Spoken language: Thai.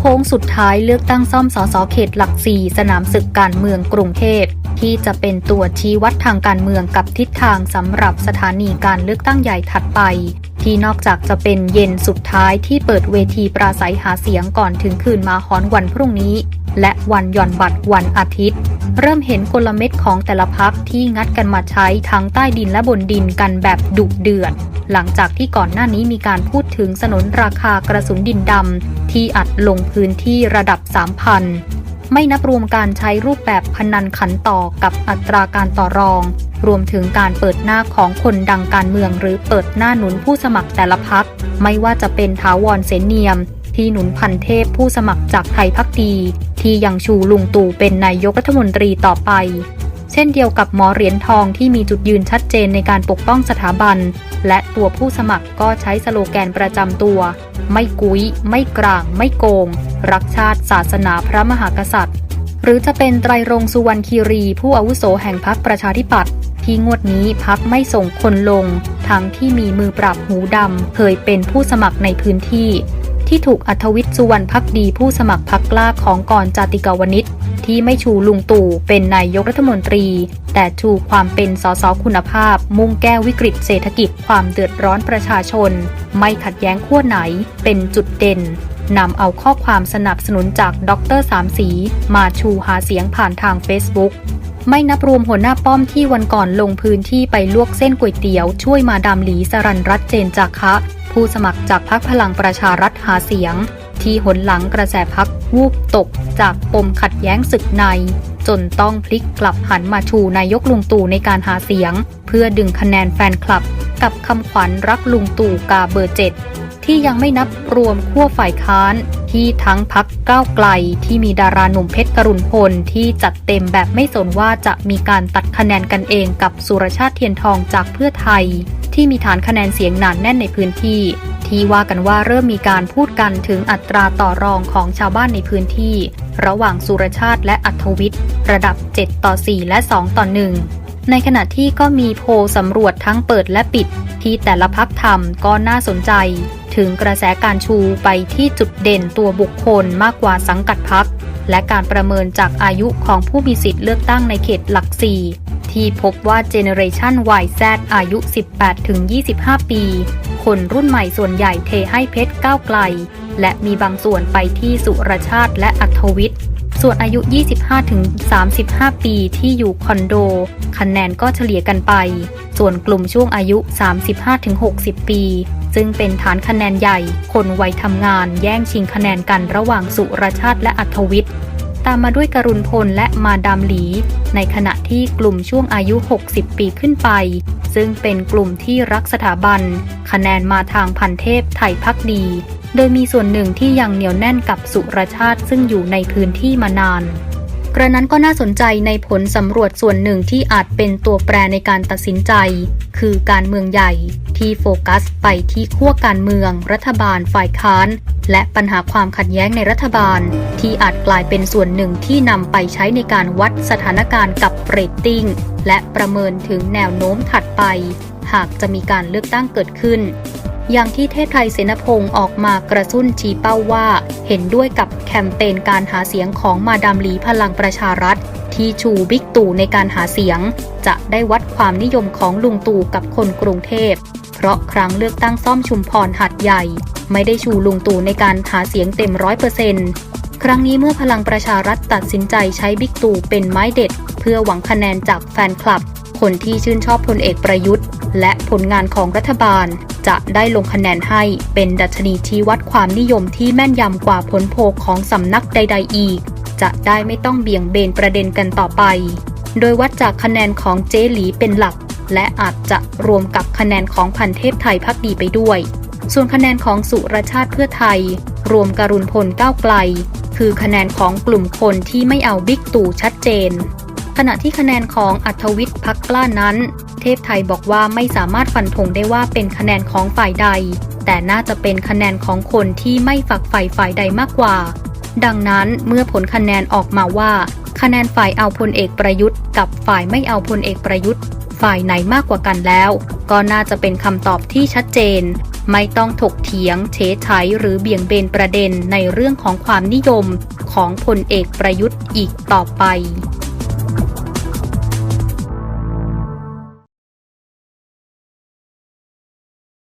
โค้งสุดท้ายเลือกตั้งซ่อมสสเขตหลักสี่สนามศึกการเมืองกรุงเทพที่จะเป็นตัวชี้วัดทางการเมืองกับทิศทางสำหรับสถานีการเลือกตั้งใหญ่ถัดไปที่นอกจากจะเป็นเย็นสุดท้ายที่เปิดเวทีปราศัยหาเสียงก่อนถึงคืนมาฮอนวันพรุ่งนี้ และวันหย่อนบัตรวันอาทิตย์ เริ่มเห็นกลเม็ดของแต่ละพักที่งัดกันมาใช้ทั้งใต้ดินและบนดินกันแบบดุเดือด หลังจากที่ก่อนหน้านี้มีการพูดถึงสนนราคากระสุนดินดำที่อัดลงพื้นที่ระดับ 3,000 ไม่นับรวมการใช้รูปแบบพนันขันต่อกับอัตราการต่อรอง รวมถึงการเปิดหน้าของคนดังการเมือง หรือเปิดหน้าหนุนผู้สมัครแต่ละพัก ไม่ว่าจะเป็นถาวรเสนเนียม ที่หนุนพันเทพผู้สมัครจากไทยพักดี ที่ยังชูลุงตู่เป็นนายกรัฐมนตรีต่อไป เช่นเดียวกับหมอเหรียญทองที่มีจุดยืนชัดเจนในการปกป้องสถาบัน และตัวผู้สมัครก็ใช้สโลแกนประจำตัว ไม่กุ้ย ไม่กลาง ไม่โกง รักชาติศาสนาพระมหากษัตริย์ หรือจะเป็นไตรรงสุวรรณคีรี ผู้อาวุโสแห่งพรรคประชาธิปัตย์ที่งวดนี้พักไม่ส่งคนลง ทั้งที่มีมือปราบหูดำเคยเป็นผู้สมัครในพื้นที่ ที่ถูกอัธวิทย์สุวรรณพักดีผู้สมัครพักกล้าของกรจติกาวนิช ที่ไม่ชูลุงตู่เป็นนายกรัฐมนตรี แต่ชูความเป็นสสคุณภาพ มุ่งแก้วิกฤตเศรษฐกิจความเดือดร้อนประชาชน ไม่ขัดแย้งขั้วไหน เป็นจุดเด่นนำเอาข้อความสนับสนุนจากดรสามสี มาชูหาเสียงผ่านทาง Facebook ไม่นับรวมหัวหน้าป้อมที่วันก่อนลงพื้นที่ไปลวกเส้นก๋วยเตี๋ยว ช่วยมาดามหลีสรันรัตเจนจากคะ ผู้สมัครจากพรรคพลังประชารัฐหาเสียง ที่หนหลังกระแสพักวูบตกจากปมขัดแย้งศึกใน จนต้องพลิกกลับหันมาชูนายกลุงตู่ในการหาเสียง เพื่อดึงคะแนนแฟนคลับ กับคำขวัญรักลุงตู่กาเบอร์เจ็ดที่ยังไม่นับรวมขั้วฝ่ายค้าน ที่ทั้งพักก้าวไกลที่มีดาราหนุ่มเพชรกรุณพลที่จัดเต็มแบบไม่สนว่าจะมีการตัดคะแนนกันเองกับสุรชาติเทียนทองจากเพื่อไทย ที่มีฐานคะแนนเสียงหนานแน่นในพื้นที่ ที่ว่ากันว่าเริ่มมีการพูดกันถึงอัตราต่อรองของชาวบ้านในพื้นที่ ระหว่างสุรชาติและอัธวิทย์ระดับ 7 ต่อ 4 และ 2 ต่อ 1ในขณะที่ก็มีโพลสำรวจทั้งเปิดและปิด ที่แต่ละพักทำก็น่าสนใจ ถึงกระแสการชูไปที่จุดเด่นตัวบุคคลมากกว่าสังกัดพัก และการประเมินจากอายุของผู้มีสิทธิ์เลือกตั้งในเขตหลักสี่ที่พบว่าเจเนเรชัน YZ อายุ 18-25 ปี คนรุ่นใหม่ส่วนใหญ่เทให้เพชรก้าวไกล และมีบางส่วนไปที่สุรชาติและอัธวิทย์ ส่วนอายุ 25-35 ปีที่อยู่คอนโด คะแนนก็เฉลี่ยกันไป ส่วนกลุ่มช่วงอายุ 35-60 ปี ซึ่งเป็นฐานคะแนนใหญ่ คนวัยทำงานแย่งชิงคะแนนกันระหว่างสุรชาติและอัธวิทย์ตามมาด้วยกรุณพลและมาดามหลี ในขณะที่กลุ่มช่วงอายุ 60 ปีขึ้นไป ซึ่งเป็นกลุ่มที่รักสถาบัน คะแนนมาทางพันเทพไทยพักดี โดยมีส่วนหนึ่งที่ยังเหนียวแน่นกับสุรชาติซึ่งอยู่ในพื้นที่มานาน กระนั้นก็น่าสนใจในผลสำรวจส่วนหนึ่งที่อาจเป็นตัวแปรในการตัดสินใจ คือการเมืองใหญ่ที่โฟกัสไปที่ขั้วการเมือง รัฐบาลฝ่ายค้าน และปัญหาความขัดแย้งในรัฐบาล ที่อาจกลายเป็นส่วนหนึ่งที่นำไปใช้ในการวัดสถานการณ์กับเรตติ้งและประเมินถึงแนวโน้มถัดไป หากจะมีการเลือกตั้งเกิดขึ้น อย่างที่เทพไทยเสนพงศ์ออกมากระตุ้นชี้เป้าว่า เห็นด้วยกับแคมเปญการหาเสียงของมาดามลีพลังประชารัฐ ที่ชูบิ๊กตู่ในการหาเสียง จะได้วัดความนิยมของลุงตู่กับคนกรุงเทพ เพราะครั้งเลือกตั้งซ่อมชุมพรหัดใหญ่ ไม่ได้ชูลุงตู่ในการหาเสียงเต็มร้อยเปอร์เซ็นต์ครั้งนี้เมื่อพลังประชารัฐตัดสินใจใช้บิ๊กตู่เป็นไม้เด็ด เพื่อหวังคะแนนจากแฟนคลับ คนที่ชื่นชอบพลเอกประยุทธ์ และผลงานของรัฐบาล จะได้ลงคะแนนให้เป็นดัชนีชี้วัดความนิยมที่แม่นยำกว่าผลโพลของสำนักใด ๆ อีก จะได้ไม่ต้องเบี่ยงเบนประเด็นกันต่อไป โดยวัดจากคะแนนของเจหลีเป็นหลัก และอาจจะรวมกับคะแนนของพันเทพไทยพักดีไปด้วย ส่วนคะแนนของสุรชาติเพื่อไทย รวมการุณพลก้าวไกล คือคะแนนของกลุ่มคนที่ไม่เอาบิ๊กตู่ชัดเจนขณะที่คะแนนของอัธวิทย์พักกล้านั้น เทพไทยบอกว่าไม่สามารถฟันธงได้ว่าเป็นคะแนนของฝ่ายใด แต่น่าจะเป็นคะแนนของคนที่ไม่ฝักใฝ่ฝ่ายใดมากกว่า ดังนั้นเมื่อผลคะแนนออกมาว่า คะแนนฝ่ายเอาพลเอกประยุทธ์ กับฝ่ายไม่เอาพลเอกประยุทธ์ ฝ่ายไหนมากกว่ากันแล้ว ก็น่าจะเป็นคำตอบที่ชัดเจน ไม่ต้องถกเถียงเฉใช้หรือเบี่ยงเบนประเด็นในเรื่องของความนิยมของพลเอกประยุทธ์อีกต่อไป